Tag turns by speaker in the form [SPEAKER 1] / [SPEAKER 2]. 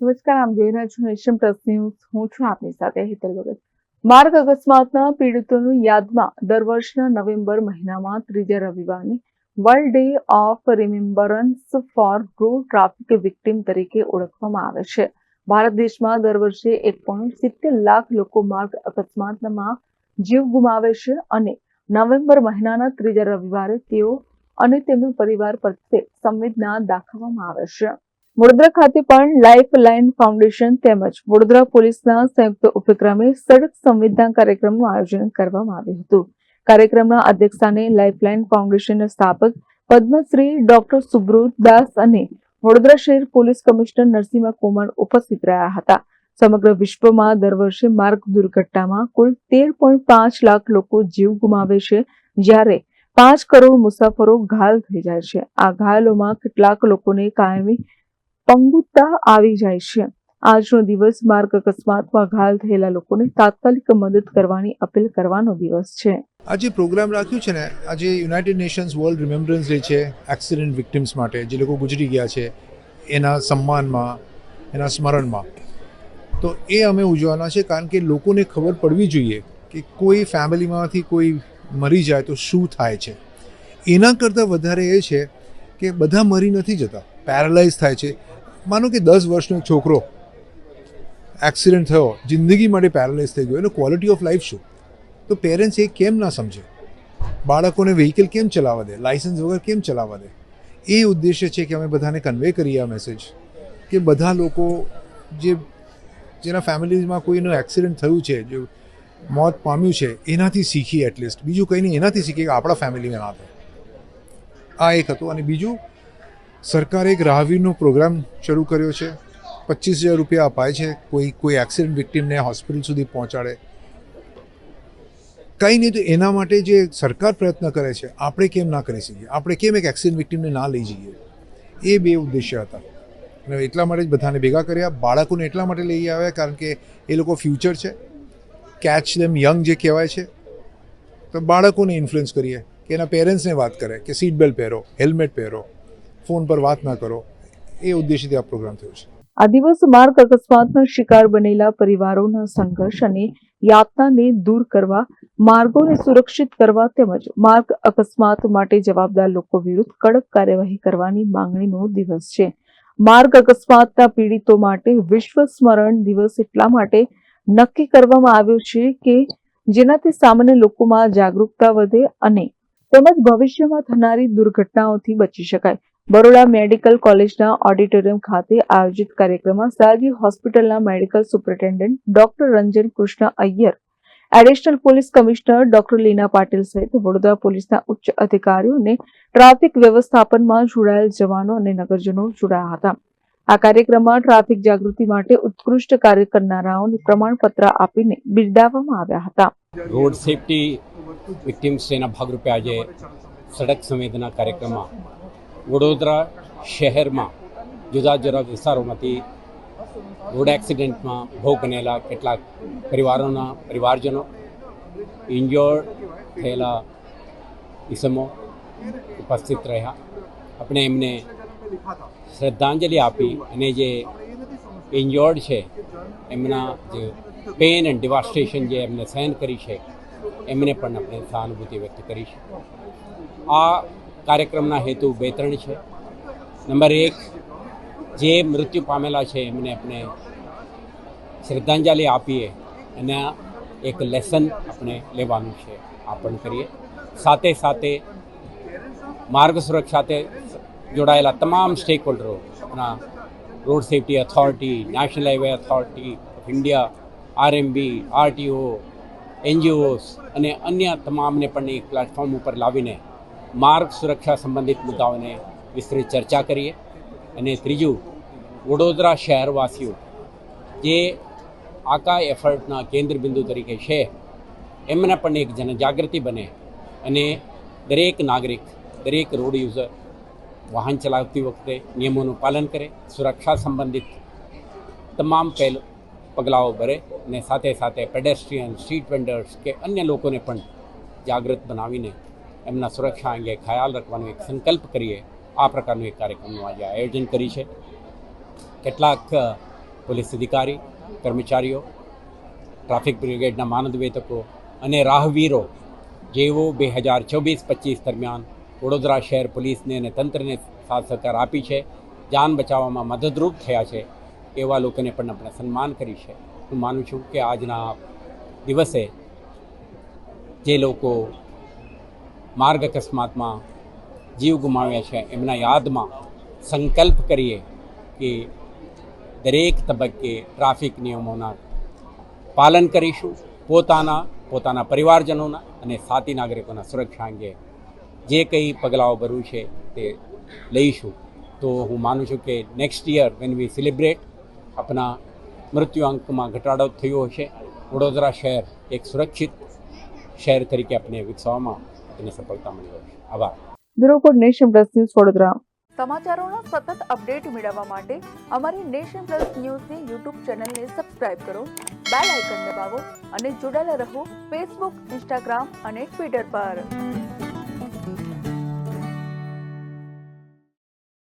[SPEAKER 1] નમસ્કાર, આમ જોઈ રહ્યા છું નેશન પ્લસ ન્યૂઝ. હું છું આપની સાથે હેતલ ભગત. માર્ગ અકસ્માતના પીડિતોની યાદમાં દર વર્ષના નવેમ્બર મહિનામાં ત્રીજા રવિવારને world day of remembrance for road traffic victim તરીકે ઓળખવામાં આવે છે. ભારત દેશમાં દર વર્ષે એક પોઈન્ટ સિત્તેર લાખ લોકો માર્ગ અકસ્માતમાં જીવ ગુમાવે છે અને નવેમ્બર મહિનાના ત્રીજા રવિવારે તેઓ અને તેમનો પરિવાર પ્રત્યે સંવેદના દાખવવામાં આવે છે. વડોદરા ખાતે પણ લાઇફ લાઇન ફાઉન્ડેશન તેમજ વડોદરા પોલીસના સંયુક્ત ઉપક્રમે સડક સંવિધાન કાર્યક્રમનું આયોજન કરવામાં આવ્યું હતું. કાર્યક્રમના અધ્યક્ષસ્થાને લાઇફલાઇન ફાઉન્ડેશનના સ્થાપક પદ્મશ્રી ડોક્ટર સુબ્રોત દાસ અને વડોદરા શહેર પોલીસ કમિશનર નરસિંહ કુમાર ઉપસ્થિત રહ્યા હતા. સમગ્ર વિશ્વમાં દર વર્ષે માર્ગ દુર્ઘટનામાં કુલ તેર પાંચ લાખ લોકો જીવ ગુમાવે છે, જ્યારે પાંચ કરોડ મુસાફરો ઘાયલ થઈ જાય છે. આ ઘાયલોમાં કેટલાક લોકોને કાયમી પંગુતા આવી જાય છે. આજનો દિવસ માર્ગ અકસ્માતમાં ઘાયલ થયેલા લોકોને તાત્કાલિક મદદ કરવાની અપીલ કરવાનો દિવસ છે.
[SPEAKER 2] આજે પ્રોગ્રામ રાખ્યું છે ને, આજે United Nations world remembrance day છે એક્સિડન્ટ વિક્ટિમ્સ માટે, જે લોકો ગુજરી ગયા છે, એના સન્માનમાં, એના સ્મરણમાં. તો એ અમે ઉજવવાના છે કારણ કે લોકોને ખબર પડવી જોઈએ કે કોઈ ફેમિલીમાંથી કોઈ મરી જાય તો શું થાય છે. એના કરતાં વધારે એ છે કે બધા મરી નથી જતા, પેરાલાઇઝ થાય છે. માનો કે દસ વર્ષનો એક છોકરો એક્સિડન્ટ થયો, જિંદગી માટે પેરાલાઇઝ થઈ ગયો, એનો ક્વોલિટી ઓફ લાઈફ શું? તો પેરેન્ટ્સ એ કેમ ના સમજે? બાળકોને વ્હીકલ કેમ ચલાવવા દે? લાઇસન્સ વગર કેમ ચલાવવા દે? એ ઉદ્દેશ્ય છે કે અમે બધાને કન્વે કરીએ આ મેસેજ કે બધા લોકો જે, જેના ફેમિલીઝમાં કોઈનું એક્સિડન્ટ થયું છે, જે મોત પામ્યું છે, એનાથી શીખીએ એટલીસ્ટ બીજું કંઈ નહીં, એનાથી શીખીએ કે આપણા ફેમિલીમાં ના થાય. આ એક હતું. અને બીજું સરકારે એક રાહવીરનો પ્રોગ્રામ શરૂ કર્યો છે. પચીસ હજાર રૂપિયા અપાય છે. કોઈ કોઈ એક્સિડન્ટ વિક્ટીમને હોસ્પિટલ સુધી પહોંચાડે. કંઈ નહીં તો એના માટે જે સરકાર પ્રયત્ન કરે છે, આપણે કેમ ના કરી શકીએ? આપણે કેમ એક એક્સિડન્ટ વિક્ટીમને ના લઈ જઈએ? એ બે ઉદ્દેશ્ય હતા. અને એટલા માટે જ બધાને ભેગા કર્યા. બાળકોને એટલા માટે લઈ આવ્યા કારણ કે એ લોકો ફ્યુચર છે. કેચ દેમ યંગ જે કહેવાય છે. તો બાળકોને ઇન્ફ્લુઅન્સ કરીએ કે એના પેરેન્ટ્સને વાત કરે કે સીટ બેલ્ટ પહેરો હેલ્મેટ પહેરો. ફોન પર વાત ના કરો. એ ઉદ્દેશથી આ પ્રોગ્રામ થયો છે.
[SPEAKER 1] આ દિવસ માર્ગ અકસ્માતનો શિકાર બનેલા પરિવારોના સંઘર્ષ અને યાતનાને દૂર કરવા, માર્ગોને સુરક્ષિત કરવા તેમજ માર્ગ અકસ્માત માટે જવાબદાર લોકો વિરુદ્ધ કડક કાર્યવાહી કરવાની માંગણીનો દિવસ છે. માર્ગ અકસ્માતના પીડિતો માટે વિશ્વ સ્મરણ દિવસ એટલા માટે નક્કી કરવામાં આવ્યો છે કે જેનાથી સામાન્ય લોકોમાં જાગૃતતા વધે અને તેમજ ભવિષ્યમાં થનારી દુર્ઘટનાઓથી બચી શકાય. બરોડા મેડિકલ કોલેજના ઓડિટોરિયમ ખાતે આયોજિત કાર્યક્રમમાં સયાજી હોસ્પિટલના medical superintendent doctor Ranjan Krishna Iyer, additional police commissioner doctor Leena Patil સહિત વડોદરા પોલીસના ઉચ્ચ અધિકારીઓ અને ટ્રાફિક વ્યવસ્થાપનમાં જોડાયેલ જવાનો અને નગરજનો જોડાયા હતા. આ કાર્યક્રમમાં ટ્રાફિક જાગૃતિ માટે ઉત્કૃષ્ટ કાર્ય કરનારાઓને પ્રમાણપત્ર આપીને બિરદાવવામાં આવ્યા હતા.
[SPEAKER 3] રોડ સેફટી વિક્ટિમ્સ ડેના ભાગરૂપે આજે સડક સંવેદના કાર્યક્રમમાં વડોદરા શહેરમાં જુદા જુદા વિસ્તારોમાંથી રોડ એક્સિડન્ટમાં ભોગ બનેલા કેટલાક પરિવારોના પરિવારજનો, ઇન્જોર્ડ થયેલા ઇસમો ઉપસ્થિત રહ્યા. આપણે એમને શ્રદ્ધાંજલિ આપી અને જે ઇન્જોર્ડ છે, એમના જે પેન એન્ડ ડિવાસ્ટેશન જે એમને સહન કરી છે, એમને પણ આપણે સહાનુભૂતિ વ્યક્ત કરી છે. આ કાર્યક્રમના હેતુ બે ત્રણ છે. નંબર એક, જે મૃત્યુ પામેલા છે એમને આપણે શ્રદ્ધાંજલિ આપીએ અને એક લેસન આપણે લેવાનું છે, આપણ કરીએ. સાથે સાથે માર્ગ સુરક્ષા સાથે જોડાયેલા તમામ સ્ટેક હોલ્ડરો આપણા road safety authority national highway authority of India RMB RTO NGOs અને અન્ય તમામને પણ એક પ્લેટફોર્મ ઉપર લાવીને માર્ગ સુરક્ષા સંબંધિત મુદ્દાઓને વિસ્તૃત ચર્ચા કરીએ અને ત્રીજું, વડોદરા શહેરવાસીઓ, જે આકા એફર્ટના કેન્દ્રબિંદુ તરીકે છે, એમને પણ એક જનજાગૃતિ બને અને દરેક નાગરિક, દરેક રોડ યુઝર વાહન ચલાવતી વખતે નિયમોનું પાલન કરે, સુરક્ષા સંબંધિત તમામ પહેલ, પગલાઓ ભરે અને સાથે સાથે પેડેસ્ટ્રિયન, સ્ટ્રીટ વેન્ડર્સ કે અન્ય લોકોને પણ જાગૃત બનાવીને એમના સુરક્ષા અંગે ખ્યાલ રાખવાનો એક સંકલ્પ કરીએ. આ પ્રકારનું એક કાર્યક્રમનું આજે આયોજન કરી છે. કેટલાક પોલીસ અધિકારી, કર્મચારીઓ, ટ્રાફિક બ્રિગેડના માનદવેતકો અને રાહવીરો જેઓ બે હજાર ચોવીસ પચીસ દરમિયાન વડોદરા શહેર પોલીસને અને તંત્રને સાથ સહકાર આપી છે, જાન બચાવવામાં મદદરૂપ થયા છે એવા લોકોને પણ આપણે સન્માન કરી છે. હું માનું છું કે આજના દિવસે જે લોકો માર્ગ અકસ્માતમાં જીવ ગુમાવ્યા છે. એમના યાદમાં સંકલ્પ કરીએ કે દરેક તબક્કે ટ્રાફિક નિયમોના પાલન કરીશું. પોતાના પોતાના પરિવારજનોના અને સાથી નાગરિકોના સુરક્ષા અંગે જે કંઈ પગલાઓ ભરવું છે તે લઈશું. તો હું માનું છું કે next year when we celebrate આપણા મૃત્યુ અંકમાં ઘટાડો થયો હશે. વડોદરા શહેર એક સુરક્ષિત શહેર તરીકે આપણે વિકસાવવામાં તેને સફળતા મળી હશે આભાર.
[SPEAKER 1] Bureau code Nation Plus news Vadodara. સમાચારોના સતત અપડેટ મેળવવા માટે અમારી નેશન પ્લસ ન્યૂઝની યુટ્યુબ ચેનલને સબસ્ક્રાઇબ કરો બેલ આઇકન દબાવો અને જોડાયેલા રહો ફેસબુક ઇન્સ્ટાગ્રામ અને ટ્વિટર પર.